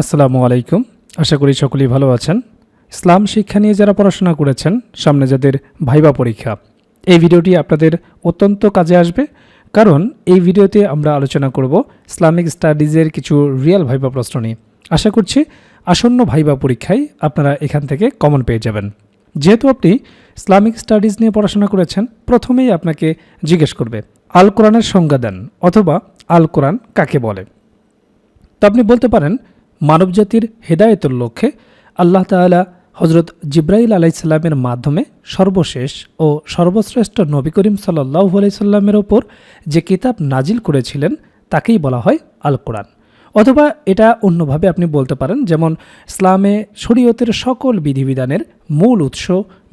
আসসালামু আলাইকুম। আশা করি সকলেই ভালো আছেন। ইসলাম শিক্ষা নিয়ে যারা পড়াশোনা করেছেন, সামনে যাদের ভাইবা পরীক্ষা, এই ভিডিওটি আপনাদের অত্যন্ত কাজে আসবে। কারণ এই ভিডিওতে আমরা আলোচনা করব ইসলামিক স্টাডিজের কিছু রিয়েল ভাইবা প্রশ্ন নিয়ে। আশা করছি আসন্ন ভাইবা পরীক্ষায় আপনারা এখান থেকে কমন পেয়ে যাবেন। যেহেতু আপনি ইসলামিক স্টাডিজ নিয়ে পড়াশোনা করেছেন, প্রথমেই আপনাকে জিজ্ঞেস করবে, আল কোরআনের সংজ্ঞা দেন অথবা আল কোরআন কাকে বলে? তো আপনি বলতে পারেন মানবজাতির হেদায়েতের লক্ষ্যে আল্লাহ তাআলা হজরত জিব্রাইল আলাইসাল্লামের মাধ্যমে সর্বশেষ ও সর্বশ্রেষ্ঠ নবী করিম সাল্লাহ আলাইসাল্লামের ওপর যে কিতাব নাজিল করেছিলেন, তাকেই বলা হয় আল কোরআন অথবা এটা অন্যভাবে আপনি বলতে পারেন, যেমন ইসলামে শরীয়তের সকল বিধিবিধানের মূল উৎস,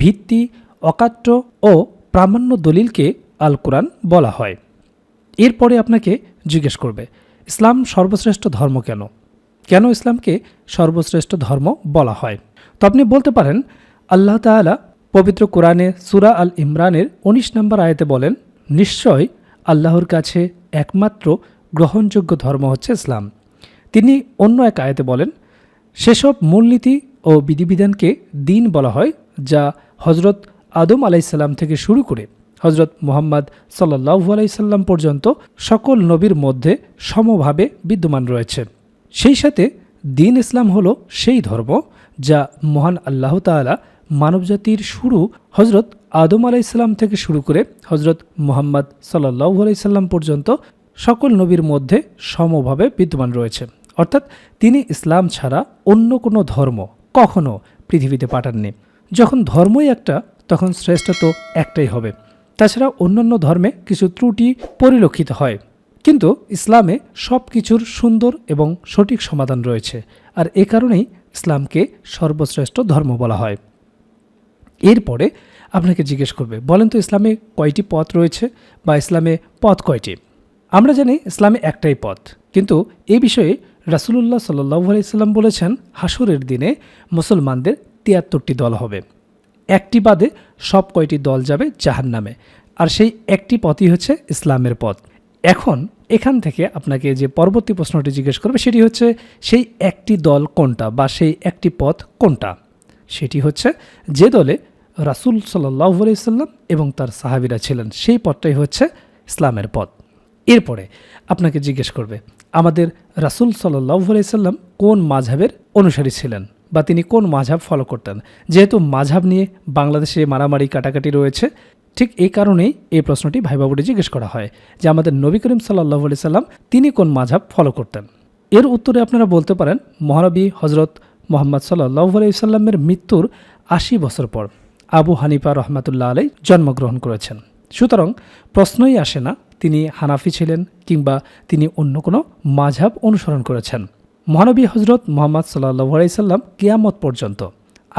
ভিত্তি, অকাট্য ও প্রামাণ্য দলিলকে আল কোরআন বলা হয়। এরপরে আপনাকে জিজ্ঞেস করবে, ইসলাম সর্বশ্রেষ্ঠ ধর্ম কেন? কেন ইসলামকে সর্বশ্রেষ্ঠ ধর্ম বলা হয়? তো আপনি বলতে পারেন, আল্লাহ তাআলা পবিত্র কোরআনে সুরা আল ইমরানের ১৯ নম্বর আয়তে বলেন, নিশ্চয় আল্লাহর কাছে একমাত্র গ্রহণযোগ্য ধর্ম হচ্ছে ইসলাম। তিনি অন্য এক আয়তে বলেন, সেসব মূলনীতি ও বিধিবিধানকে দিন বলা হয়, যা হজরত আদম আলাইসাল্লাম থেকে শুরু করে হজরত মোহাম্মদ সাল্লাহু আলাইসাল্লাম পর্যন্ত সকল নবীর মধ্যে সমভাবে বিদ্যমান রয়েছে। সেই সাথে দিন ইসলাম হলো সেই ধর্ম যা মহান আল্লাহ তাআলা মানবজাতির শুরু হজরত আদম আলাইসাল্লাম থেকে শুরু করে হজরত মোহাম্মদ সাল্লাহু আলাইসাল্লাম পর্যন্ত সকল নবীর মধ্যে সমভাবে বিদ্যমান রয়েছে। অর্থাৎ তিনি ইসলাম ছাড়া অন্য কোনো ধর্ম কখনো পৃথিবীতে পাঠাননি। যখন ধর্মই একটা, তখন শ্রেষ্ঠ তো একটাই হবে। তাছাড়া অন্যান্য ধর্মে কিছু ত্রুটি পরিলক্ষিত হয়। কিন্তু ইসলামে সব কিছুর সুন্দর এবং সঠিক সমাধান রয়েছে, আর এ কারণেই ইসলামকে সর্বশ্রেষ্ঠ ধর্ম বলা হয়। এরপরে আপনাকে জিজ্ঞেস করবে, বলেন তো ইসলামে কয়টি পথ রয়েছে বা ইসলামে পথ কয়টি? আমরা জানি ইসলামে একটাই পথ, কিন্তু এ বিষয়ে রাসুলুল্লাহ সাল্লাহ আলাইসাল্লাম বলেছেন হাসুরের দিনে মুসলমানদের তিয়াত্তরটি দল হবে। একটি বাদে সব কয়টি দল যাবে জাহান নামে আর সেই একটি পথই হচ্ছে ইসলামের পথ। এখন এখান থেকে আপনাকে যে পরবর্তী প্রশ্নটি জিজ্ঞেস করবে, সেটি হচ্ছে, সেই একটি দল কোনটা বা সেই একটি পথ কোনটা? সেটি হচ্ছে, যে দলে রাসুল সাল্লাহ আলাইসাল্লাম এবং তার সাহাবিরা ছিলেন, সেই পথটাই হচ্ছে ইসলামের পথ। এরপরে আপনাকে জিজ্ঞেস করবে, আমাদের রাসুল সাল্লাহ আলাইসাল্লাম কোন মাঝহের অনুসারী ছিলেন বা তিনি কোন মাঝাব ফলো করতেন? যেহেতু মাঝাব নিয়ে বাংলাদেশে মারামারি, কাটাকাটি রয়েছে ঠিক এই কারণেই এই প্রশ্নটি ভাইবাবুটি জিজ্ঞেস করা হয় যে আমাদের নবী করিম সাল্লাহ আলি সাল্লাম তিনি কোন মাঝাব ফলো করতেন। এর উত্তরে আপনারা বলতে পারেন, মহানবী হজরত মোহাম্মদ সাল্লাহ আলাইসাল্লামের মৃত্যুর আশি বছর পর আবু হানিফা রহমাতুল্লাহ আলাই জন্মগ্রহণ করেছেন। সুতরাং প্রশ্নই আসে না, তিনি হানাফি ছিলেন কিংবা তিনি অন্য কোনো মাঝাব অনুসরণ করেছেন। মহানবী হজরত মোহাম্মদ সাল্লাহ আলাইসাল্লাম কিয়ামত পর্যন্ত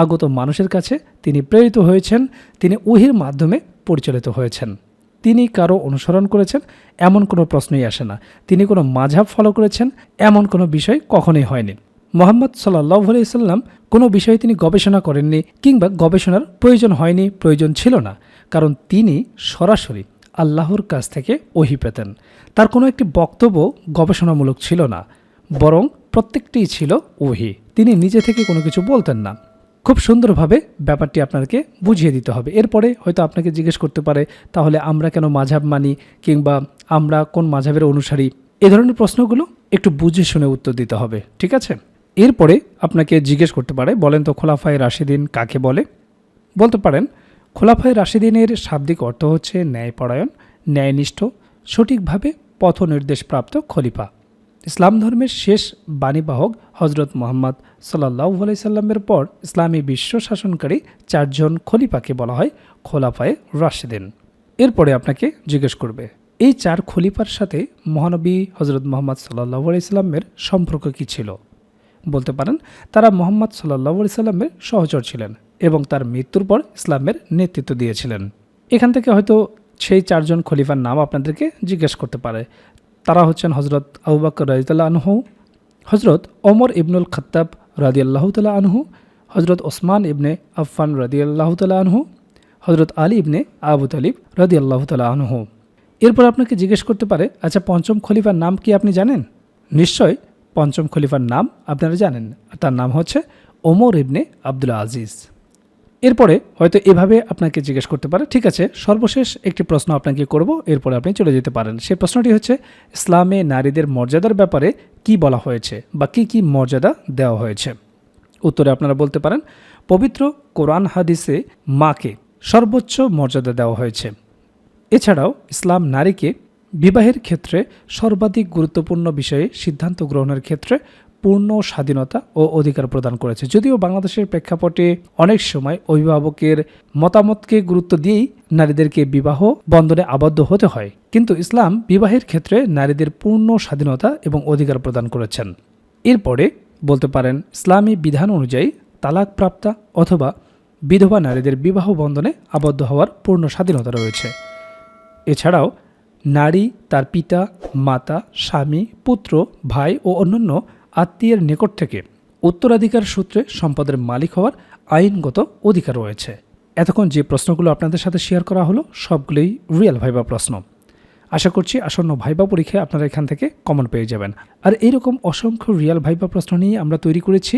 আগত মানুষের কাছে তিনি প্রেরিত হয়েছেন, তিনি উহির মাধ্যমে পরিচালিত হয়েছেন। তিনি কারও অনুসরণ করেছেন, এমন কোনো প্রশ্নই আসে না। তিনি কোনো মাঝহাব ফলো করেছেন, এমন কোনো বিষয় কখনোই হয়নি। মোহাম্মদ সাল্লাহ আলাইসাল্লাম কোনো বিষয়ে তিনি গবেষণা করেননি কিংবা গবেষণার প্রয়োজন হয়নি, প্রয়োজন ছিল না। কারণ তিনি সরাসরি আল্লাহর কাছ থেকে ওহি পেতেন। তার কোনো একটি বক্তব্য গবেষণামূলক ছিল না, বরং প্রত্যেকটিই ছিল ওহি। তিনি নিজে থেকে কোনো কিছু বলতেন না। খুব সুন্দরভাবে ব্যাপারটি আপনাকে বুঝিয়ে দিতে হবে। এরপরে হয়তো আপনাকে জিজ্ঞেস করতে পারে, তাহলে আমরা কেন মাঝাব মানি কিংবা আমরা কোন মাঝাবের অনুসারী? এ ধরনের প্রশ্নগুলো একটু বুঝে শুনে উত্তর দিতে হবে, ঠিক আছে? এরপরে আপনাকে জিজ্ঞেস করতে পারে, বলেন তো খোলাফায় রাশিদিন কাকে বলে? বলতে পারেন, খোলাফায় রাশিদিনের শাব্দিক অর্থ হচ্ছে ন্যায়পরায়ণ, ন্যায়নিষ্ঠ, সঠিকভাবে পথ নির্দেশপ্রাপ্ত খলিফা। ইসলাম ধর্মের শেষ বাণীবাহক হজরত মোহাম্মদ সাল্লাহ আলাইসাল্লামের পর ইসলামী বিশ্ব শাসনকারী চারজন খলিফাকে বলা হয় খোলাফায়ে রাশেদিন। এরপরে আপনাকে জিজ্ঞেস করবে, এই চার খলিফার সাথে মহানবী হজরত মোহাম্মদ সাল্লাহ আলাইসাল্লামের সম্পর্ক কী ছিল? বলতে পারেন, তারা মোহাম্মদ সাল্লাহ আলাইসাল্লামের সহচর ছিলেন এবং তার মৃত্যুর পর ইসলামের নেতৃত্ব দিয়েছিলেন। এখান থেকে হয়তো সেই চারজন খলিফার নাম আপনাদেরকে জিজ্ঞেস করতে পারে তারা হচ্ছেন হজরত আবুবাকর রাজিতাল্লাহ আনহু হজরত ওমর ইবনুল খত্তাব রাদি আল্লাহ আনহু হজরত ওসমান ইবনে আফফান রাদি আল্লাহ আনহু হজরত আলী ইবনে আবু তালিব রাদি আল্লাহ তালা আনহু। এরপর আপনাকে জিজ্ঞেস করতে পারে আচ্ছা পঞ্চম খলিফার নাম কি আপনি জানেন? নিশ্চয় পঞ্চম খলিফার নাম আপনারা জানেন, তার নাম হচ্ছে ওমর ইবনে আব্দুল আজিজ। এরপরে হয়তো এভাবে আপনাকে জিজ্ঞেস করতে পারে, ঠিক আছে, সর্বশেষ একটি প্রশ্ন আপনাকে করব, এরপরে আপনি চলে যেতে পারেন। সেই প্রশ্নটি হচ্ছে, ইসলামে নারীদের মর্যাদার ব্যাপারে কি বলা হয়েছে বা কি কি মর্যাদা দেওয়া হয়েছে? উত্তরে আপনারা বলতে পারেন, পবিত্র কোরআন হাদিসে মাকে সর্বোচ্চ মর্যাদা দেওয়া হয়েছে। এছাড়াও, ইসলাম নারীকে বিবাহের ক্ষেত্রে সর্বাধিক গুরুত্বপূর্ণ বিষয়ে সিদ্ধান্ত গ্রহণের ক্ষেত্রে পূর্ণ স্বাধীনতা ও অধিকার প্রদান করেছে। যদিও বাংলাদেশের প্রেক্ষাপটে অনেক সময় অভিভাবকের মতামতকে গুরুত্ব দিয়েই নারীদেরকে বিবাহ বন্ধনে আবদ্ধ হতে হয়। কিন্তু ইসলাম বিবাহের ক্ষেত্রে নারীদের পূর্ণ স্বাধীনতা এবং অধিকার প্রদান করেছেন। এরপরে বলতে পারেন, ইসলামী বিধান অনুযায়ী তালাকপ্রাপ্তা অথবা বিধবা নারীদের বিবাহ বন্ধনে আবদ্ধ হওয়ার পূর্ণ স্বাধীনতা রয়েছে। এছাড়াও নারী তার পিতা, মাতা, স্বামী, পুত্র, ভাই ও অন্যান্য আত্মীয়ের নিকট থেকে উত্তরাধিকার সূত্রে সম্পদের মালিক হওয়ার আইনগত অধিকার রয়েছে। এতক্ষণ যে প্রশ্নগুলো আপনাদের সাথে শেয়ার করা হলো, সবগুলোই রিয়েল ভাইবা প্রশ্ন। আশা করছি আসন্ন ভাইবা পরীক্ষায় আপনারা এখান থেকে কমন পেয়ে যাবেন। আর এইরকম অসংখ্য রিয়েল ভাইবা প্রশ্ন নিয়ে আমরা তৈরি করেছি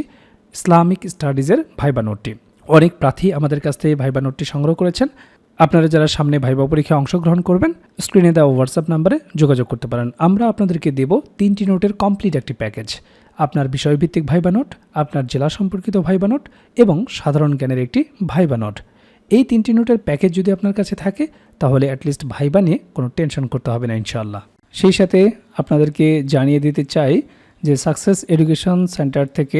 ইসলামিক স্টাডিজের ভাইবা নোটটি। অনেক প্রার্থী আমাদের কাছ থেকে ভাইবা নোটটি সংগ্রহ করেছেন। আপনারা যারা সামনে ভাইবা পরীক্ষায় অংশগ্রহণ করবেন স্ক্রিনে দেওয়া হোয়াটসঅ্যাপ নাম্বারে যোগাযোগ করতে পারেন। আমরা আপনাদেরকে দেব তিনটি নোটের কমপ্লিট একটি প্যাকেজ আপনার বিষয়ভিত্তিক ভাইবা নোট, আপনার জেলা সম্পর্কিত ভাইবা নোট এবং সাধারণ জ্ঞানের একটি ভাইবা নোট। এই তিনটি নোটের প্যাকেজ যদি আপনার কাছে থাকে, তাহলে অ্যাটলিস্ট ভাইবা নিয়ে কোনো টেনশন করতে হবে না, ইনশাআল্লাহ। সেই সাথে আপনাদেরকে জানিয়ে দিতে চাই যে সাকসেস এডুকেশন সেন্টার থেকে